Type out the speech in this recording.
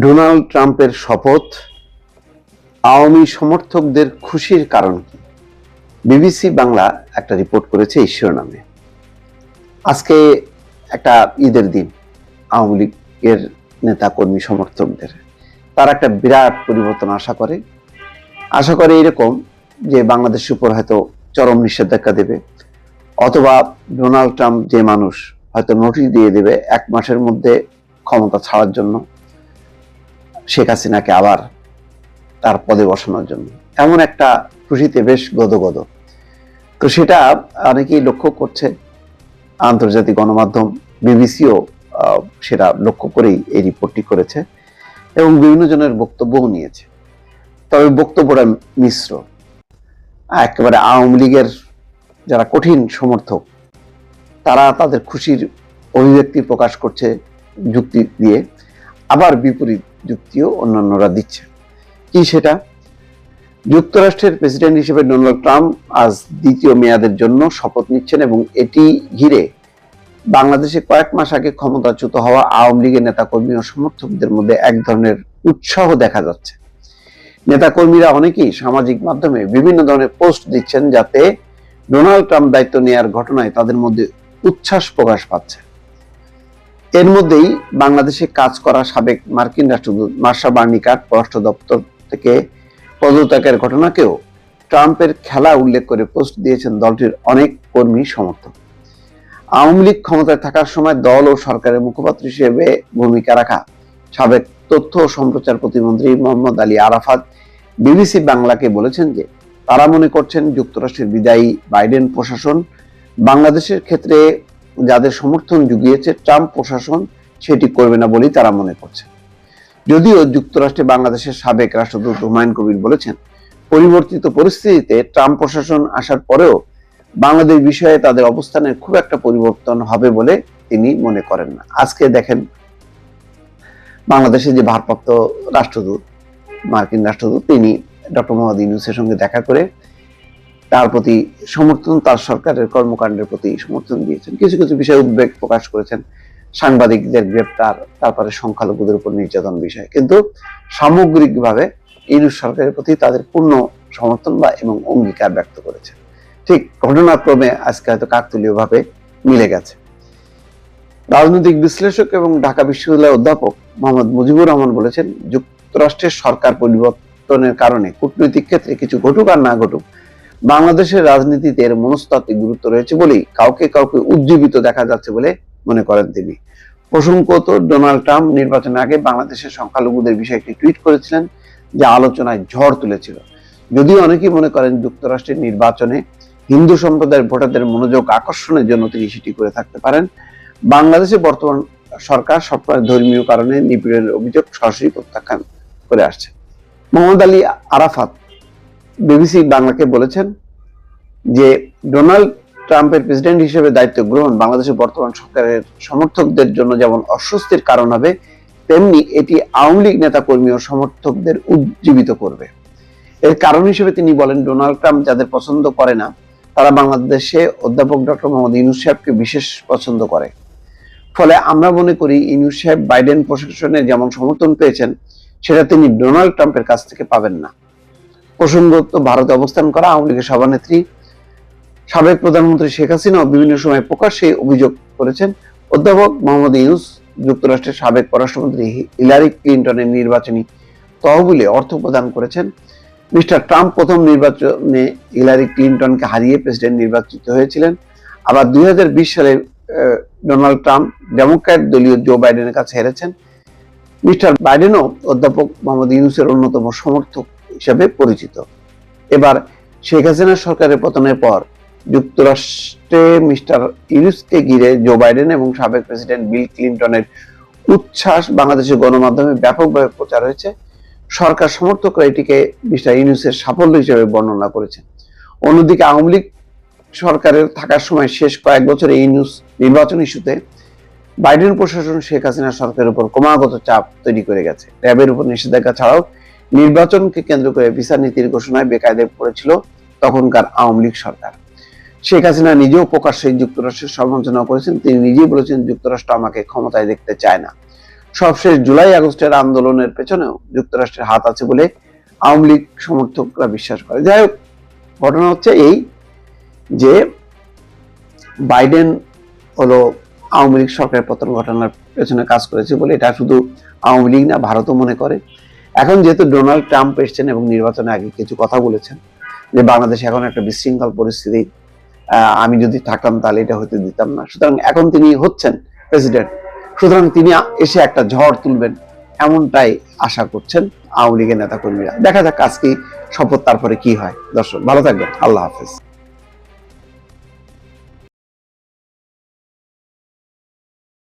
Donald ট্রাম্পের শপথ, আওয়ামী সমর্থকদের খুশির কারণ কি? বিবিসি বাংলা একটা রিপোর্ট করেছে ঈশ্বর নামে আজকে একটা ঈদের দিন, আওয়ামী লীগের নেতা কর্মী সমর্থকদের। তার একটা বিরাট পরিবর্তন আশা করে। আশা করে এরকম যে বাংলাদেশের উপর হয়তো চরম নিষেধাজ্ঞা দেবে, অথবা ডোনাল্ড ট্রাম্প যে মানুষ হয়তো নোটিশ দিয়ে দেবে এক মাসের মধ্যে ক্ষমতা ছাড়ার জন্য। শেখ হাসিনাকে আবার তার পদে বসানোর জন্য। এমন একটা খুশিতে বেশ গদগদ। তো সেটা অনেকেই লক্ষ্য করছে। আন্তর্জাতিক গণমাধ্যম, বিবিসিও সেটা লক্ষ্য করেই এই রিপোর্টটি করেছে এবং বিভিন্ন জনের বক্তব্যও নিয়েছে। তবে বক্তব্যটা মিশ্র। একেবারে আওয়ামী লীগের যারা কঠিন সমর্থক, তারা তাদের খুশির অভিব্যক্তি প্রকাশ করছে যুক্তি দিয়ে। আবার বিপরীত যুক্তিও অন্যান্যরা দিচ্ছে। কি সেটা? যুক্তরাষ্ট্রের প্রেসিডেন্ট হিসেবে ডোনাল্ড ট্রাম্প আজ দ্বিতীয় মেয়াদের জন্য শপথ নিচ্ছেন এবং এটি ঘিরে বাংলাদেশে কয়েক মাস আগে ক্ষমতাচ্যুত হওয়া আওয়ামী লীগের নেতাকর্মী ও সমর্থকদের মধ্যে এক ধরনের উৎসাহ দেখা যাচ্ছে। নেতাকর্মীরা অনেকেই সামাজিক মাধ্যমে বিভিন্ন ধরনের পোস্ট দিচ্ছেন যাতে ডোনাল্ড ট্রাম্প দায়িত্ব নেয়ার ঘটনায় তাদের মধ্যে উচ্ছ্বাস প্রকাশ পাচ্ছে। এর মধ্যেই বাংলাদেশে কাজ করা সাবেক মার্কিন রাষ্ট্রদূত মার্শা বার্নিকাট পররাষ্ট্র দপ্তর থেকে পদত্যাগের ঘটনাকেও ট্রাম্পের খেলা উল্লেখ করে পোস্ট দিয়েছেন দলটির অনেক কর্মী সমর্থক। আওয়ামী লীগ ক্ষমতায় থাকার সময় দল ও সরকারের মুখপাত্র হিসেবে ভূমিকা রাখা সাবেক তথ্য ও সম্প্রচার প্রতিমন্ত্রী মোহাম্মদ আলী আরাফাত বিবিসি বাংলাকে বলেছেন যে তারা মনে করছেন যুক্তরাষ্ট্রের বিদায়ী বাইডেন প্রশাসন বাংলাদেশের ক্ষেত্রে যাদের সমর্থন জুগিয়েছে, ট্রাম্প প্রশাসন সেটি করবে না বলেই তারা মনে করছে। যদিও যুক্তরাষ্ট্রে বাংলাদেশের সাবেক রাষ্ট্রদূত হুমায়ুন কবির বলেছেন, পরিবর্তিত পরিস্থিতিতে ট্রাম্প প্রশাসন আসার পরেও বাংলাদেশ বিষয়ে তাদের অবস্থানের খুব একটা পরিবর্তন হবে বলে তিনি মনে করেন না। আজকে দেখেন বাংলাদেশের যে ভারপ্রাপ্ত রাষ্ট্রদূত, মার্কিন রাষ্ট্রদূত, তিনি ডক্টর মোহাম্মদ ইউনুসের সঙ্গে দেখা করে তার প্রতি সমর্থন, তার সরকারের কর্মকাণ্ডের প্রতি সমর্থন দিয়েছেন। কিছু কিছু বিষয়ে উদ্বেগ প্রকাশ করেছেন সাংবাদিকদের গ্রেপ্তার, তারপরে সংখ্যালঘুদের উপর নির্যাতন বিষয়। কিন্তু সামগ্রিকভাবে ইউনুস সরকারের প্রতি তাদের পূর্ণ সমর্থন বা এবং অঙ্গীকার ব্যক্ত করেছে ঠিক ঘটনাক্রমে আজকে হয়তো কাকতুলীয় ভাবে মিলে গেছে। রাজনৈতিক বিশ্লেষক এবং ঢাকা বিশ্ববিদ্যালয়ের অধ্যাপক মোহাম্মদ মুজিবুর রহমান বলেছেন, যুক্তরাষ্ট্রের সরকার পরিবর্তনের কারণে কূটনৈতিক ক্ষেত্রে কিছু ঘটুক আর না ঘটুক বাংলাদেশের রাজনীতিতে এর মনস্তাত্ত্বিক গুরুত্ব রয়েছে বলেই কাউকে কাউকে উজ্জীবিত দেখা যাচ্ছে বলে মনে করেন তিনি। প্রসঙ্গত, ডোনাল্ড ট্রাম্প নির্বাচনের আগে বাংলাদেশের সংখ্যালঘুদের বিষয়ে একটি টুইট করেছিলেন যা আলোচনায় ঝড় তুলেছিল। যদিও অনেকেই মনে করেন যুক্তরাষ্ট্রের নির্বাচনে হিন্দু সম্প্রদায়ের ভোটারদের মনোযোগ আকর্ষণের জন্য তিনি সেটি করে থাকতে পারেন। বাংলাদেশে বর্তমান সরকার সবকটা ধর্মীয় কারণে নিপীড়নের অভিযোগ সরাসরি প্রত্যাখ্যান করে আসছে। মোহাম্মদ আলী আরাফাত বিবিসি বাংলাকে বলেছেন যে ডোনাল্ড ট্রাম্পের প্রেসিডেন্ট হিসেবে দায়িত্ব গ্রহণ বাংলাদেশের বর্তমান সরকারের সমর্থকদের জন্য যেমন অস্বস্তির কারণ হবে, তেমনি এটি আওয়ামী লীগ নেতা কর্মী ও সমর্থকদের উজ্জীবিত করবে। এর কারণ হিসেবে তিনি বলেন, ডোনাল্ড ট্রাম্প যাদের পছন্দ করে না, তারা বাংলাদেশে অধ্যাপক ডক্টর মোহাম্মদ ইউনুস সাহেবকে বিশেষ পছন্দ করে। ফলে আমরা মনে করি, ইউনুস সাহেব বাইডেন প্রশাসনে যেমন সমর্থন পেয়েছেন, সেটা তিনি ডোনাল্ড ট্রাম্পের কাছ থেকে পাবেন না। প্রসঙ্গত ভারতে অবস্থান করা আওয়ামী লীগের সভানেত্রী, সাবেক প্রধানমন্ত্রী শেখ হাসিনাও বিভিন্ন সময় প্রকাশ্যে অভিযোগ করেছেন। অধ্যাপক মোহাম্মদ ইউনুস, যুক্তরাষ্ট্রের সাবেক পররাষ্ট্রমন্ত্রী হিলারি ক্লিন্টনের নির্বাচনী তহবিলে অর্থ প্রদান করেছেন। মিস্টার ট্রাম্প প্রথম নির্বাচনে হিলারি ক্লিন্টনকে হারিয়ে প্রেসিডেন্ট নির্বাচিত হয়েছিলেন। আবার দুই হাজার বিশ সালে ডোনাল্ড ট্রাম্প ডেমোক্র্যাট দলীয় জো বাইডেনের কাছে হেরেছেন। মিস্টার বাইডেনও অধ্যাপক মোহাম্মদ ইউনুসের অন্যতম সমর্থক। হিসেবে পরিচিত। এবার শেখ হাসিনা সরকারের পতনের পর যুক্তরাষ্ট্রে মিস্টার ইউনুসকে ঘিরে জো বাইডেন এবং সাবেক প্রেসিডেন্ট বিল ক্লিন্টনের উচ্ছ্বাস বাংলাদেশের গণমাধ্যমে ব্যাপকভাবে প্রচার হয়েছে। সরকার সমর্থকরা এটিকে মিস্টার ইউনুসের সাফল্য হিসেবে বর্ণনা করেছেন। অন্যদিকে আওয়ামী লীগ সরকারের থাকার সময় শেষ কয়েক বছরে ইউনুস নির্বাচন ইস্যুতে বাইডেন প্রশাসন শেখ হাসিনা সরকারের উপর ক্রমাগত চাপ তৈরি করে গেছে। র্যাবের উপর নিষেধাজ্ঞা ছাড়াও নির্বাচনকে কেন্দ্র করে ভিসা নীতির ঘোষণায় বেকায়দায় পড়েছিল তখনকার আওয়ামী লীগ সরকার। শেখ হাসিনা নিজেও প্রকাশ্যে যুক্তরাষ্ট্রের সমালোচনা করেছেন, তিনি নিজেই বলেছেন যুক্তরাষ্ট্র আমাকে ক্ষমতায় দেখতে চায় না। সবশেষ জুলাই আগস্টের আন্দোলনের পেছনেও যুক্তরাষ্ট্রের হাত আছে বলে আওয়ামী লীগ সমর্থকরা বিশ্বাস করে। যাই হোক, ঘটনা হচ্ছে এই যে বাইডেন হলো আওয়ামী লীগ সরকারের পতন ঘটনার পেছনে কাজ করেছে বলে এটা শুধু আওয়ামী লীগ না, ভারতও মনে করে। এখন যেহেতু ডোনাল্ড ট্রাম্প এসছেন এবং নির্বাচনে আগে কিছু কথা বলেছেন, যে বাংলাদেশে এখন একটা বিশৃঙ্খল পরিস্থিতি আমি যদি থাকতাম তাহলে এটা হতে দিতাম না। সুতরাং এখন তিনি হচ্ছেন প্রেসিডেন্ট। সুতরাং তিনি এসে একটা ঝড় তুলবেন এমনটাই আশা করছেন আওয়ামী লীগের নেতাকর্মীরা। দেখা যাক আজকে শপথ তারপরে কি হয়। দর্শক, ভালো থাকবেন। আল্লাহ হাফেজ।